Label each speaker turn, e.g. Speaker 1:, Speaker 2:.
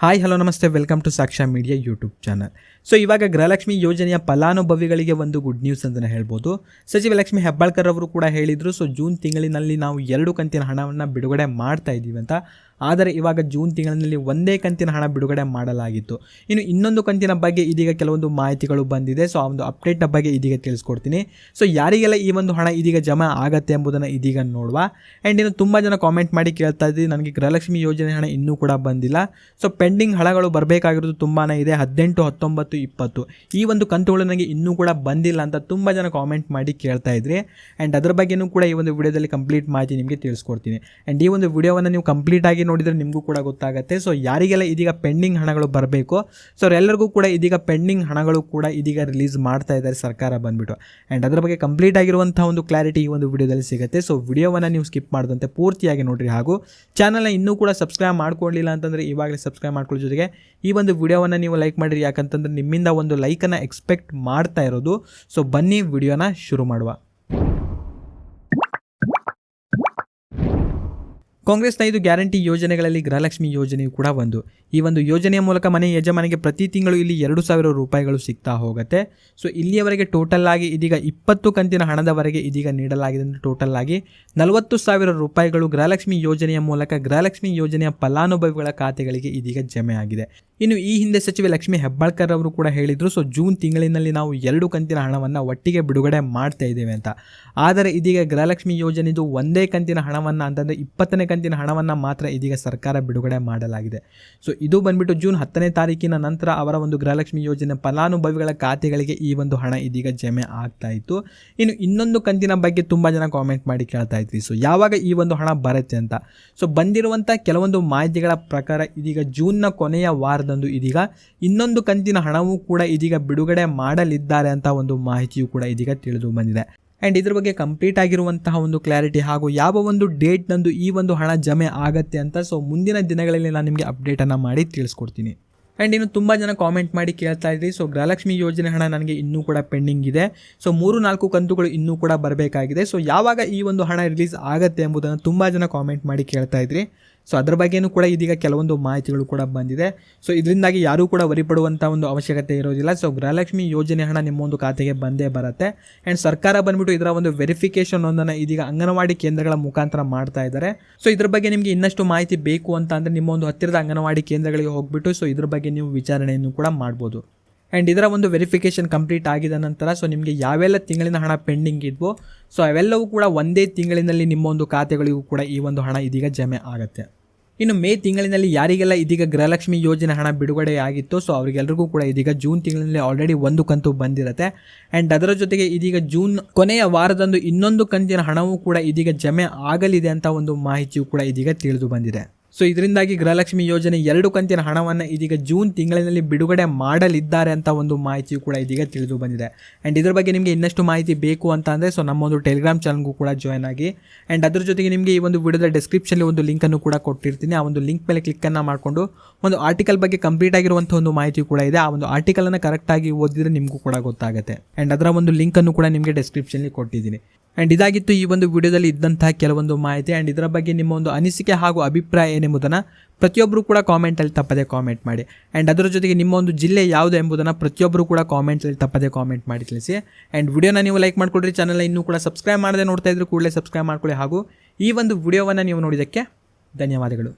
Speaker 1: Hi hello ನಮಸ್ತೆ welcome to Saksha media YouTube channel so ಇವಾಗ ಗೃಹಲಕ್ಷ್ಮಿ ಯೋಜನೆಯ ಫಲಾನುಭವಿಗಳಿಗೆ ಒಂದು ಗುಡ್ ನ್ಯೂಸ್ ಅಂತಲೇ ಹೇಳ್ಬೋದು. ಸಚಿವ ಲಕ್ಷ್ಮಿ ಹೆಬ್ಬಾಳ್ಕರ್ ಅವರು ಕೂಡ ಹೇಳಿದರು. ಸೊ ಜೂನ್ ತಿಂಗಳಿನಲ್ಲಿ ನಾವು ಎರಡು ಕಂತಿನ ಹಣವನ್ನು ಬಿಡುಗಡೆ ಮಾಡ್ತಾ ಇದ್ದೀವಿ ಅಂತ ಆದರೆ ಇವಾಗ ಜೂನ್ ತಿಂಗಳಿನಲ್ಲಿ ಒಂದೇ ಕಂತಿನ ಹಣ ಬಿಡುಗಡೆ ಮಾಡಲಾಗಿತ್ತು. ಇನ್ನು ಇನ್ನೊಂದು ಕಂತಿನ ಬಗ್ಗೆ ಇದೀಗ ಕೆಲವೊಂದು ಮಾಹಿತಿಗಳು ಬಂದಿದೆ. ಸೊ ಆ ಒಂದು ಅಪ್ಡೇಟ್ನ ಬಗ್ಗೆ ಇದೀಗ ತಿಳಿಸ್ಕೊಡ್ತೀನಿ. ಸೊ ಯಾರಿಗೆಲ್ಲ ಈ ಒಂದು ಹಣ ಇದೀಗ ಜಮಾ ಆಗತ್ತೆ ಎಂಬುದನ್ನು ಇದೀಗ ನೋಡುವ. ಆ್ಯಂಡ್ ಇನ್ನು ತುಂಬ ಜನ ಕಾಮೆಂಟ್ ಮಾಡಿ ಕೇಳ್ತಾ ಇದ್ದೀವಿ ನನಗೆ ಗೃಹಲಕ್ಷ್ಮಿ ಯೋಜನೆ ಹಣ ಇನ್ನೂ ಕೂಡ ಬಂದಿಲ್ಲ. ಸೊ ಪೆಂಡಿಂಗ್ ಹಣಗಳು ಬರಬೇಕಾಗಿರೋದು ತುಂಬಾ ಇದೆ. ಹದಿನೆಂಟು, ಹತ್ತೊಂಬತ್ತು, ಇಪ್ಪತ್ತು. ಈ ಒಂದು ಕಂತುಗಳು ನನಗೆ ಇನ್ನೂ ಕೂಡ ಬಂದಿಲ್ಲ ಅಂತ ತುಂಬ ಜನ ಕಾಮೆಂಟ್ ಮಾಡಿ ಕೇಳ್ತಾ ಇದ್ರಿ. ಆ್ಯಂಡ್ ಅದರ ಬಗ್ಗೆಯೂ ಕೂಡ ಈ ಒಂದು ವಿಡಿಯೋದಲ್ಲಿ ಕಂಪ್ಲೀಟ್ ಮಾಹಿತಿ ನಿಮಗೆ ತಿಳಿಸ್ಕೊಡ್ತೀನಿ. ಆ್ಯಂಡ್ ಈ ಒಂದು ವಿಡಿಯೋವನ್ನು ನೀವು ಕಂಪ್ಲೀಟ್ ನೋಡಿದರೆ ನಿಮಗೂ ಕೂಡ ಗೊತ್ತಾಗುತ್ತೆ. ಸೊ ಯಾರಿಗೆಲ್ಲ ಇದೀಗ ಪೆಂಡಿಂಗ್ ಹಣಗಳು ಬರಬೇಕು ಸೊ ಅವರೆಲ್ಲರಿಗೂ ಕೂಡ ಇದೀಗ ಪೆಂಡಿಂಗ್ ಹಣಗಳು ಕೂಡ ಇದೀಗ ರಿಲೀಸ್ ಮಾಡ್ತಾ ಇದ್ದಾರೆ ಸರ್ಕಾರ ಬಂದ್ಬಿಟ್ಟು. ಆ್ಯಂಡ್ ಅದರ ಬಗ್ಗೆ ಕಂಪ್ಲೀಟ್ ಆಗಿರುವಂಥ ಒಂದು ಕ್ಲಾರಿಟಿ ಈ ಒಂದು ವಿಡಿಯೋದಲ್ಲಿ ಸಿಗುತ್ತೆ. ಸೊ ವಿಡಿಯೋವನ್ನು ನೀವು ಸ್ಕಿಪ್ ಮಾಡಿದಂತೆ ಪೂರ್ತಿಯಾಗಿ ನೋಡಿರಿ. ಹಾಗೂ ಚಾನಲ್ನ ಇನ್ನೂ ಕೂಡ ಸಬ್ಸ್ಕ್ರೈಬ್ ಮಾಡ್ಕೊಳ್ಳಿಲ್ಲ ಅಂತಂದರೆ ಇವಾಗಲೇ ಸಬ್ಸ್ಕ್ರೈಬ್ ಮಾಡ್ಕೊಳ್ಳೋ ಜೊತೆಗೆ ಈ ಒಂದು ವಿಡಿಯೋವನ್ನು ನೀವು ಲೈಕ್ ಮಾಡಿರಿ. ಯಾಕಂತಂದರೆ ನಿಮ್ಮಿಂದ ಒಂದು ಲೈಕನ್ನು ಎಕ್ಸ್ಪೆಕ್ಟ್ ಮಾಡ್ತಾ ಇರೋದು. ಸೊ ಬನ್ನಿ ವಿಡಿಯೋನ ಶುರು ಮಾಡುವ. ಕಾಂಗ್ರೆಸ್ನ ಐದು ಗ್ಯಾರಂಟಿ ಯೋಜನೆಗಳಲ್ಲಿ ಗೃಹಲಕ್ಷ್ಮಿ ಯೋಜನೆಯು ಕೂಡ ಒಂದು. ಈ ಒಂದು ಯೋಜನೆಯ ಮೂಲಕ ಮನೆ ಯಜಮಾನಿಗೆ ಪ್ರತಿ ತಿಂಗಳು ಇಲ್ಲಿ ಎರಡು ಸಾವಿರ ರೂಪಾಯಿಗಳು ಸಿಗ್ತಾ ಹೋಗುತ್ತೆ. ಸೊ, ಇಲ್ಲಿಯವರೆಗೆ ಟೋಟಲ್ ಆಗಿ ಇದೀಗ ಇಪ್ಪತ್ತು ಕಂತಿನ ಹಣದವರೆಗೆ ಇದೀಗ ನೀಡಲಾಗಿದೆ ಅಂದರೆ ಟೋಟಲ್ ಆಗಿ ನಲವತ್ತು ಸಾವಿರ ರೂಪಾಯಿಗಳು ಗೃಹಲಕ್ಷ್ಮಿ ಯೋಜನೆಯ ಮೂಲಕ ಗೃಹಲಕ್ಷ್ಮಿ ಯೋಜನೆಯ ಫಲಾನುಭವಿಗಳ ಖಾತೆಗಳಿಗೆ ಇದೀಗ ಜಮೆ ಆಗಿದೆ. ಇನ್ನು ಈ ಹಿಂದೆ ಸಚಿವೆ ಲಕ್ಷ್ಮಿ ಹೆಬ್ಬಾಳ್ಕರ್ ಅವರು ಕೂಡ ಹೇಳಿದರು, ಸೊ, ಜೂನ್ ತಿಂಗಳಿನಲ್ಲಿ ನಾವು ಎರಡು ಕಂತಿನ ಹಣವನ್ನು ಒಟ್ಟಿಗೆ ಬಿಡುಗಡೆ ಮಾಡ್ತಾ ಇದ್ದೇವೆ ಅಂತ. ಆದರೆ ಇದೀಗ ಗೃಹಲಕ್ಷ್ಮಿ ಯೋಜನೆದು ಒಂದೇ ಕಂತಿನ ಹಣವನ್ನು ಅಂತಂದರೆ ಇಪ್ಪತ್ತನೇ ಕಂತಿನ ಹಣವನ್ನು ಮಾತ್ರ ಇದೀಗ ಸರ್ಕಾರ ಬಿಡುಗಡೆ ಮಾಡಲಾಗಿದೆ. ಸೊ ಇದು ಬಂದ್ಬಿಟ್ಟು ಜೂನ್ ಹತ್ತನೇ ತಾರೀಕಿನ ನಂತರ ಅವರ ಒಂದು ಗೃಹಲಕ್ಷ್ಮಿ ಯೋಜನೆ ಫಲಾನುಭವಿಗಳ ಖಾತೆಗಳಿಗೆ ಈ ಒಂದು ಹಣ ಇದೀಗ ಜಮೆ ಆಗ್ತಾ ಇತ್ತು. ಇನ್ನು ಇನ್ನೊಂದು ಕಂತಿನ ಬಗ್ಗೆ ತುಂಬ ಜನ ಕಾಮೆಂಟ್ ಮಾಡಿ ಕೇಳ್ತಾ ಇದ್ವಿ. ಸೊ ಯಾವಾಗ ಈ ಒಂದು ಹಣ ಬರುತ್ತೆ ಅಂತ. ಸೊ ಬಂದಿರುವಂಥ ಕೆಲವೊಂದು ಮಾಹಿತಿಗಳ ಪ್ರಕಾರ ಇದೀಗ ಜೂನ್ನ ಕೊನೆಯ ವಾರದಂದು ಇದೀಗ ಇನ್ನೊಂದು ಕಂತಿನ ಹಣವೂ ಕೂಡ ಇದೀಗ ಬಿಡುಗಡೆ ಮಾಡಲಿದ್ದಾರೆ ಅಂತ ಒಂದು ಮಾಹಿತಿಯು ಕೂಡ ಇದೀಗ ತಿಳಿದು ಬಂದಿದೆ. ಆ್ಯಂಡ್ ಇದ್ರ ಬಗ್ಗೆ ಕಂಪ್ಲೀಟ್ ಆಗಿರುವಂತಹ ಒಂದು ಕ್ಲಾರಿಟಿ ಹಾಗೂ ಯಾವ ಒಂದು ಡೇಟ್ನಂದು ಈ ಒಂದು ಹಣ ಜಮೆ ಆಗುತ್ತೆ ಅಂತ ಸೊ ಮುಂದಿನ ದಿನಗಳಲ್ಲಿ ನಾನು ನಿಮಗೆ ಅಪ್ಡೇಟನ್ನು ಮಾಡಿ ತಿಳಿಸ್ಕೊಡ್ತೀನಿ. ಆ್ಯಂಡ್ ಇನ್ನು ತುಂಬ ಜನ ಕಾಮೆಂಟ್ ಮಾಡಿ ಕೇಳ್ತಾ ಇದ್ರಿ ಸೊ ಗೃಹಲಕ್ಷ್ಮಿ ಯೋಜನೆ ಹಣ ನನಗೆ ಇನ್ನೂ ಕೂಡ ಪೆಂಡಿಂಗ್ ಇದೆ. ಸೊ ಮೂರು ನಾಲ್ಕು ಕಂತುಗಳು ಇನ್ನೂ ಕೂಡ ಬರಬೇಕಾಗಿದೆ. ಸೊ ಯಾವಾಗ ಈ ಒಂದು ಹಣ ರಿಲೀಸ್ ಆಗುತ್ತೆ ಎಂಬುದನ್ನು ತುಂಬ ಜನ ಕಾಮೆಂಟ್ ಮಾಡಿ ಕೇಳ್ತಾ ಇದ್ರಿ. ಸೊ ಅದ್ರ ಬಗ್ಗೆಯೂ ಕೂಡ ಇದೀಗ ಕೆಲವೊಂದು ಮಾಹಿತಿಗಳು ಕೂಡ ಬಂದಿದೆ. ಸೊ ಇದರಿಂದಾಗಿ ಯಾರೂ ಕೂಡ ವರಿಪಡುವಂಥ ಒಂದು ಅವಶ್ಯಕತೆ ಇರೋದಿಲ್ಲ. ಸೊ ಗೃಹಲಕ್ಷ್ಮಿ ಯೋಜನೆ ಹಣ ನಿಮ್ಮ ಒಂದು ಖಾತೆಗೆ ಬಂದೇ ಬರುತ್ತೆ. ಆ್ಯಂಡ್ ಸರ್ಕಾರ ಬಂದ್ಬಿಟ್ಟು ಇದರ ಒಂದು ವೆರಿಫಿಕೇಷನ್ ಒಂದನ್ನು ಇದೀಗ ಅಂಗನವಾಡಿ ಕೇಂದ್ರಗಳ ಮುಖಾಂತರ ಮಾಡ್ತಾ ಇದ್ದಾರೆ. ಸೊ ಇದ್ರ ಬಗ್ಗೆ ನಿಮಗೆ ಇನ್ನಷ್ಟು ಮಾಹಿತಿ ಬೇಕು ಅಂತ ಅಂದರೆ ನಿಮ್ಮ ಒಂದು ಹತ್ತಿರದ ಅಂಗನವಾಡಿ ಕೇಂದ್ರಗಳಿಗೆ ಹೋಗ್ಬಿಟ್ಟು ಸೊ ಇದ್ರ ಬಗ್ಗೆ ನೀವು ವಿಚಾರಣೆಯನ್ನು ಕೂಡ ಮಾಡ್ಬೋದು. ಆ್ಯಂಡ್ ಇದರ ಒಂದು ವೆರಿಫಿಕೇಷನ್ ಕಂಪ್ಲೀಟ್ ಆಗಿದ ನಂತರ ಸೊ ನಿಮಗೆ ಯಾವೆಲ್ಲ ತಿಂಗಳಿನ ಹಣ ಪೆಂಡಿಂಗ್ ಇದ್ವೋ ಸೊ ಅವೆಲ್ಲವೂ ಕೂಡ ಒಂದೇ ತಿಂಗಳಿನಲ್ಲಿ ನಿಮ್ಮ ಒಂದು ಖಾತೆಗಳಿಗೂ ಕೂಡ ಈ ಒಂದು ಹಣ ಇದೀಗ ಜಮೆ ಆಗುತ್ತೆ. ಇನ್ನು ಮೇ ತಿಂಗಳಿನಲ್ಲಿ ಯಾರಿಗೆಲ್ಲ ಇದೀಗ ಗೃಹಲಕ್ಷ್ಮಿ ಯೋಜನೆ ಹಣ ಬಿಡುಗಡೆ ಆಗಿತ್ತು ಸೊ ಅವರಿಗೆಲ್ಲರಿಗೂ ಕೂಡ ಇದೀಗ ಜೂನ್ ತಿಂಗಳಿನಲ್ಲಿ ಆಲ್ರೆಡಿ ಒಂದು ಕಂತು ಬಂದಿರುತ್ತೆ. ಆ್ಯಂಡ್ ಅದರ ಜೊತೆಗೆ ಇದೀಗ ಜೂನ್ ಕೊನೆಯ ವಾರದಂದು ಇನ್ನೊಂದು ಕಂತಿನ ಹಣವೂ ಕೂಡ ಇದೀಗ ಜಮೆ ಆಗಲಿದೆ ಅಂತ ಒಂದು ಮಾಹಿತಿಯು ಕೂಡ ಇದೀಗ ತಿಳಿದು ಬಂದಿದೆ. ಸೊ ಇದರಿಂದಾಗಿ ಗೃಹಲಕ್ಷ್ಮಿ ಯೋಜನೆ ಎರಡು ಕಂತಿನ ಹಣವನ್ನು ಇದೀಗ ಜೂನ್ ತಿಂಗಳಿನಲ್ಲಿ ಬಿಡುಗಡೆ ಮಾಡಲಿದ್ದಾರೆ ಅಂತ ಒಂದು ಮಾಹಿತಿಯು ಕೂಡ ಇದೀಗ ತಿಳಿದು ಬಂದಿದೆ. ಆ್ಯಂಡ್ ಇದ್ರ ಬಗ್ಗೆ ನಿಮಗೆ ಇನ್ನಷ್ಟು ಮಾಹಿತಿ ಬೇಕು ಅಂತ ಅಂದರೆ ಸೊ ನಮ್ಮ ಒಂದು ಟೆಲಿಗ್ರಾಮ್ ಚಾನಲ್ಗೂ ಕೂಡ ಜಾಯ್ನ್ ಆಗಿ. ಆ್ಯಂಡ್ ಅದ್ರ ಜೊತೆಗೆ ನಿಮಗೆ ಈ ಒಂದು ವಿಡಿಯೋದ ಡಿಸ್ಕ್ರಿಪ್ಷನಲ್ಲಿ ಒಂದು ಲಿಂಕನ್ನು ಕೂಡ ಕೊಟ್ಟಿರ್ತೀನಿ. ಆ ಒಂದು ಲಿಂಕ್ ಮೇಲೆ ಕ್ಲಿಕ್ಕನ್ನು ಮಾಡಿಕೊಂಡು ಒಂದು ಆರ್ಟಿಕಲ್ ಬಗ್ಗೆ ಕಂಪ್ಲೀಟ್ ಆಗಿರುವಂಥ ಒಂದು ಮಾಹಿತಿ ಕೂಡ ಇದೆ. ಆ ಒಂದು ಆರ್ಟಿಕಲನ್ನು ಕರೆಕ್ಟಾಗಿ ಓದಿದರೆ ನಿಮಗೂ ಕೂಡ ಗೊತ್ತಾಗುತ್ತೆ. ಆ್ಯಂಡ್ ಅದರ ಒಂದು ಲಿಂಕನ್ನು ಕೂಡ ನಿಮಗೆ ಡಿಸ್ಕ್ರಿಪ್ಷನಲ್ಲಿ ಕೊಟ್ಟಿದ್ದೀನಿ. ಆ್ಯಂಡ್ ಇದಾಗಿತ್ತು ಈ ಒಂದು ವಿಡಿಯೋದಲ್ಲಿ ಇದ್ದಂತಹ ಕೆಲವೊಂದು ಮಾಹಿತಿ. ಆ್ಯಂಡ್ ಇದರ ಬಗ್ಗೆ ನಿಮ್ಮ ಒಂದು ಅನಿಸಿಕೆ ಹಾಗೂ ಅಭಿಪ್ರಾಯ ಏನೆಂಬುದನ್ನು ಪ್ರತಿಯೊಬ್ಬರು ಕೂಡ ಕಾಮೆಂಟಲ್ಲಿ ತಪ್ಪದೆ ಕಾಮೆಂಟ್ ಮಾಡಿ. ಆ್ಯಂಡ್ ಅದರ ಜೊತೆಗೆ ನಿಮ್ಮ ಒಂದು ಜಿಲ್ಲೆ ಯಾವುದು ಎಂಬುದನ್ನು ಪ್ರತಿಯೊಬ್ಬರು ಕೂಡ ಕಾಮೆಂಟಲ್ಲಿ ತಪ್ಪದೆ ಕಾಮೆಂಟ್ ಮಾಡಿ ತಿಳಿಸಿ. ಆ್ಯಂಡ್ ವಿಡಿಯೋನ ನೀವು ಲೈಕ್ ಮಾಡಿಕೊಡ್ರಿ ಚಾನಲ್ ಇನ್ನೂ ಕೂಡ ಸಬ್ಸ್ಕ್ರೈಬ್ ಮಾಡದೆ ನೋಡ್ತಾ ಇದ್ರು ಕೂಡಲೇ ಸಬ್ಸ್ಕ್ರೈಬ್ ಮಾಡ್ಕೊಳ್ಳಿ ಹಾಗೂ ಈ ಒಂದು ವಿಡಿಯೋವನ್ನು ನೀವು ನೋಡಿದ್ದಕ್ಕೆ ಧನ್ಯವಾದಗಳು.